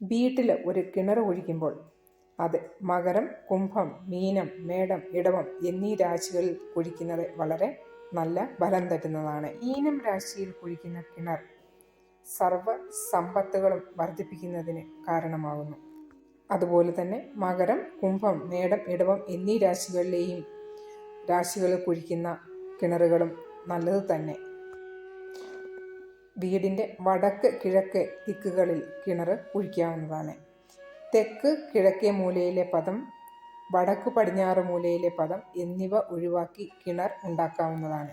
വീട്ടിൽ ഒരു കിണർ ഒഴിക്കുമ്പോൾ അത് മകരം കുംഭം മീനം മേടം ഇടവം എന്നീ രാശികളിൽ കുഴിക്കുന്നത് വളരെ നല്ല ഫലം തരുന്നതാണ്. മീനം രാശിയിൽ കുഴിക്കുന്ന കിണർ സർവ സമ്പത്തുകളും വർദ്ധിപ്പിക്കുന്നതിന് കാരണമാകുന്നു. അതുപോലെ തന്നെ മകരം കുംഭം മേടം ഇടവം എന്നീ രാശികളിലെയും രാശികളിൽ കുഴിക്കുന്ന കിണറുകളും നല്ലത് തന്നെ. വീടിന്റെ വടക്ക് കിഴക്ക് ദിക്കുകളിൽ കിണർ കുഴിക്കാവുന്നതാണ്. തെക്ക് കിഴക്കേ മൂലയിലെ പദം വടക്ക് പടിഞ്ഞാറ് മൂലയിലെ പദം എന്നിവ ഒഴിവാക്കി കിണർ ഉണ്ടാക്കാവുന്നതാണ്.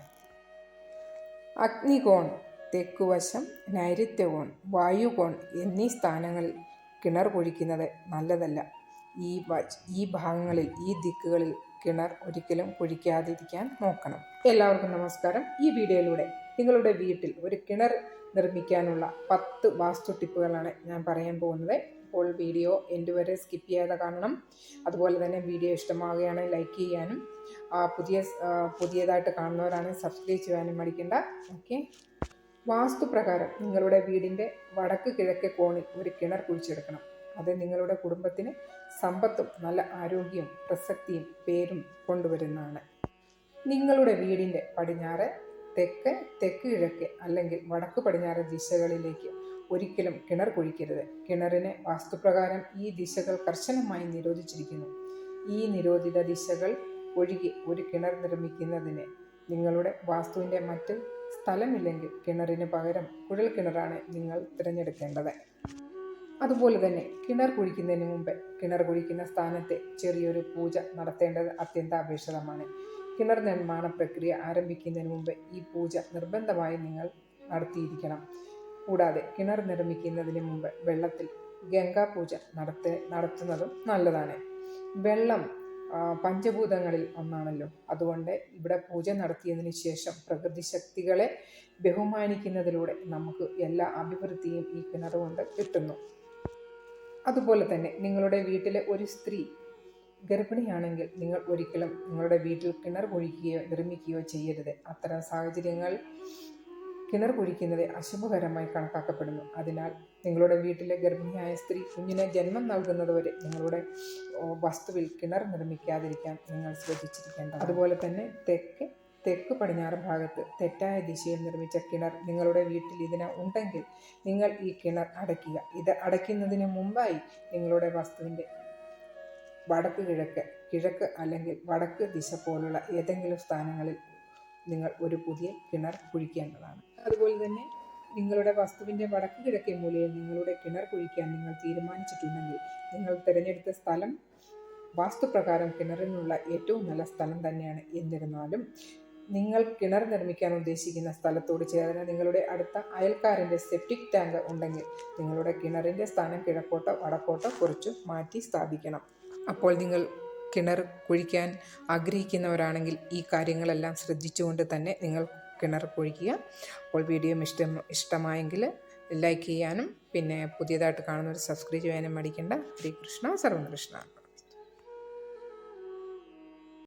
അഗ്നികോൺ തെക്കുവശം നൈരുത്യകോൺ വായുകോൺ എന്നീ സ്ഥാനങ്ങളിൽ കിണർ കുഴിക്കുന്നത് നല്ലതല്ല. ഈ ഈ ഭാഗങ്ങളിൽ ഈ ദിക്കുകളിൽ കിണർ ഒരിക്കലും കുഴിക്കാതിരിക്കാൻ നോക്കണം. എല്ലാവർക്കും നമസ്കാരം. ഈ വീഡിയോയിലൂടെ നിങ്ങളുടെ വീട്ടിൽ ഒരു കിണർ നിർമ്മിക്കാനുള്ള പത്ത് വാസ്തു ടിപ്പുകളാണ് ഞാൻ പറയാൻ പോകുന്നത്. അപ്പോൾ വീഡിയോ എന്റെ വരെ സ്കിപ്പ് ചെയ്യാതെ കാണണം. അതുപോലെ തന്നെ വീഡിയോ ഇഷ്ടമാവുകയാണെങ്കിൽ ലൈക്ക് ചെയ്യാനും പുതിയ പുതിയതായിട്ട് കാണുന്നവരാണെങ്കിൽ സബ്സ്ക്രൈബ് ചെയ്യാനും മടിക്കേണ്ട. ഓക്കെ വാസ്തുപ്രകാരം നിങ്ങളുടെ വീടിന്റെ വടക്ക് കിഴക്കേ കോണിൽ ഒരു കിണർ കുഴിച്ചെടുക്കണം. അത് നിങ്ങളുടെ കുടുംബത്തിന് സമ്പത്തും നല്ല ആരോഗ്യവും പ്രസക്തിയും പേരും കൊണ്ടുവരുന്നതാണ്. നിങ്ങളുടെ വീടിന്റെ പടിഞ്ഞാറ് തെക്ക് തെക്ക് കിഴക്ക് അല്ലെങ്കിൽ വടക്ക് പടിഞ്ഞാറ് ദിശകളിലേക്ക് ഒരിക്കലും കിണർ കുഴിക്കരുത്. കിണറിന് വാസ്തുപ്രകാരം ഈ ദിശകൾ കർശനമായി നിരോധിച്ചിരിക്കുന്നു. ഈ നിരോധിത ദിശകൾ ഒഴികെ ഒരു കിണർ നിർമ്മിക്കുന്നതിന് നിങ്ങളുടെ വാസ്തുവിന്റെ മറ്റ് സ്ഥലമില്ലെങ്കിൽ കിണറിന് പകരം കുഴൽ കിണറാണ് നിങ്ങൾ തിരഞ്ഞെടുക്കേണ്ടത്. അതുപോലെ തന്നെ കിണർ കുഴിക്കുന്നതിന് മുമ്പ് കിണർ കുഴിക്കുന്ന സ്ഥാനത്തെ ചെറിയൊരു പൂജ നടത്തേണ്ടത് അത്യന്താപേക്ഷിതമാണ്. കിണർ നിർമ്മാണ പ്രക്രിയ ആരംഭിക്കുന്നതിന് മുമ്പ് ഈ പൂജ നിർബന്ധമായി നിങ്ങൾ നടത്തിയിരിക്കണം. കൂടാതെ കിണർ നിർമ്മിക്കുന്നതിന് മുമ്പ് വെള്ളത്തിൽ ഗംഗാ പൂജ നടത്ത നടത്തുന്നതും നല്ലതാണ്. വെള്ളം പഞ്ചഭൂതങ്ങളിൽ ഒന്നാണല്ലോ. അതുകൊണ്ട് ഇവിടെ പൂജ നടത്തിയതിന് ശേഷം പ്രകൃതി ശക്തികളെ ബഹുമാനിക്കുന്നതിലൂടെ നമുക്ക് എല്ലാ അഭിവൃദ്ധിയും ഈ കിണർ കൊണ്ട് കിട്ടുന്നു. അതുപോലെ തന്നെ നിങ്ങളുടെ വീട്ടിലെ ഒരു സ്ത്രീ ഗർഭിണിയാണെങ്കിൽ നിങ്ങൾ ഒരിക്കലും നിങ്ങളുടെ വീട്ടിൽ കിണർ കുഴിക്കുകയോ നിർമ്മിക്കുകയോ ചെയ്യരുത്. അത്തരം സാഹചര്യങ്ങൾ കിണർ കുഴിക്കുന്നത് അശുഭകരമായി കണക്കാക്കപ്പെടുന്നു. അതിനാൽ നിങ്ങളുടെ വീട്ടിലെ ഗർഭിണിയായ സ്ത്രീ കുഞ്ഞിനെ ജന്മം നൽകുന്നതുവരെ നിങ്ങളുടെ വസ്തുവിൽ കിണർ നിർമ്മിക്കാതിരിക്കാൻ നിങ്ങൾ ശ്രദ്ധിച്ചിരിക്കേണ്ട അതുപോലെ തന്നെ തെക്ക് തെക്ക് പടിഞ്ഞാറ് ഭാഗത്ത് തെറ്റായ ദിശയിൽ നിർമ്മിച്ച കിണർ നിങ്ങളുടെ വീട്ടിൽ ഇതിന് ഉണ്ടെങ്കിൽ നിങ്ങൾ ഈ കിണർ അടയ്ക്കുക. ഇത് അടയ്ക്കുന്നതിന് മുമ്പായി നിങ്ങളുടെ വസ്തുവിന്റെ വടക്ക് കിഴക്ക് കിഴക്ക് അല്ലെങ്കിൽ വടക്ക് ദിശ പോലുള്ള ഏതെങ്കിലും സ്ഥാനങ്ങളിൽ നിങ്ങൾ ഒരു പുതിയ കിണർ കുഴിക്കേണ്ടതാണ്. അതുപോലെ തന്നെ നിങ്ങളുടെ വസ്തുവിന്റെ വടക്ക് കിഴക്കേ മൂലയിൽ നിങ്ങളുടെ കിണർ കുഴിക്കാൻ നിങ്ങൾ തീരുമാനിച്ചിട്ടുണ്ടെങ്കിൽ നിങ്ങൾ തിരഞ്ഞെടുത്ത സ്ഥലം വാസ്തുപ്രകാരം കിണറിനുള്ള ഏറ്റവും നല്ല സ്ഥലം തന്നെയാണ്. എന്നിരുന്നാലും നിങ്ങൾ കിണർ നിർമ്മിക്കാൻ ഉദ്ദേശിക്കുന്ന സ്ഥലത്തോട് ചേർന്ന് നിങ്ങളുടെ അടുത്ത അയൽക്കാരന്റെ സെപ്റ്റിക് ടാങ്ക് ഉണ്ടെങ്കിൽ നിങ്ങളുടെ കിണറിന്റെ സ്ഥാനം കിഴക്കോട്ടോ വടക്കോട്ടോ കുറച്ച് മാറ്റി സ്ഥാപിക്കണം. അപ്പോൾ നിങ്ങൾ കിണർ കുഴിക്കാൻ ആഗ്രഹിക്കുന്നവരാണെങ്കിൽ ഈ കാര്യങ്ങളെല്ലാം ശ്രദ്ധിച്ചുകൊണ്ട് തന്നെ നിങ്ങൾ കിണർ കുഴിക്കുക. അപ്പോൾ വീഡിയോ ഇഷ്ടം ഇഷ്ടമായെങ്കിൽ ലൈക്ക് ചെയ്യാനും പിന്നെ പുതിയതായിട്ട് കാണുന്നവർ സബ്സ്ക്രൈബ് ചെയ്യാനും മടിക്കേണ്ട. ശ്രീകൃഷ്ണ സർവകൃഷ്ണ